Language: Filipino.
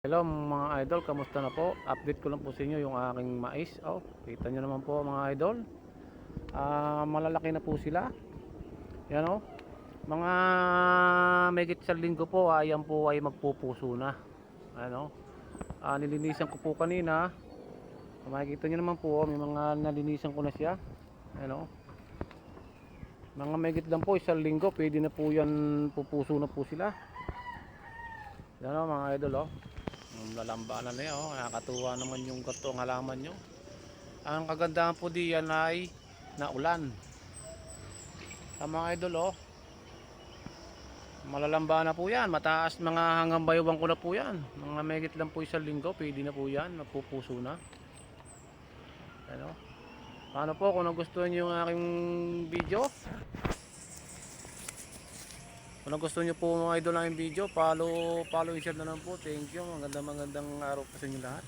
Hello mga idol, kamusta na po? Update ko lang po sa inyo yung aking mais. Oh, kita nyo naman po mga idol. Ah, malalaki na po sila. Yan oh. Mga megit sa linggo po, ayan po ay magpupuso na. Ano? Ah, nilinisan ko po kanina. Makikita nyo naman po, may mga nalinisan ko na siya. Ano? Mga megit lang po, isang linggo, pwede na po yan, pupuso na po sila. Yan oh, mga idol oh. Yung lalambanan na yan, oh. nakakatuwa naman yung kartong halaman nyo. Ang kagandahan po diyan ay naulan. Ang mga idol, oh. Malalamba na po yan. Mataas mga hanggang baywang ko na po yan. Mga megit lang po isang linggo, pwede na po yan. Magpupuso na. Ano? Paano po kung nagustuhan nyo yung aking video? Kung gusto niyo po mga idol ng video, follow, follow and share na lang po. Thank you. Magandang magandang araw po sa inyo lahat.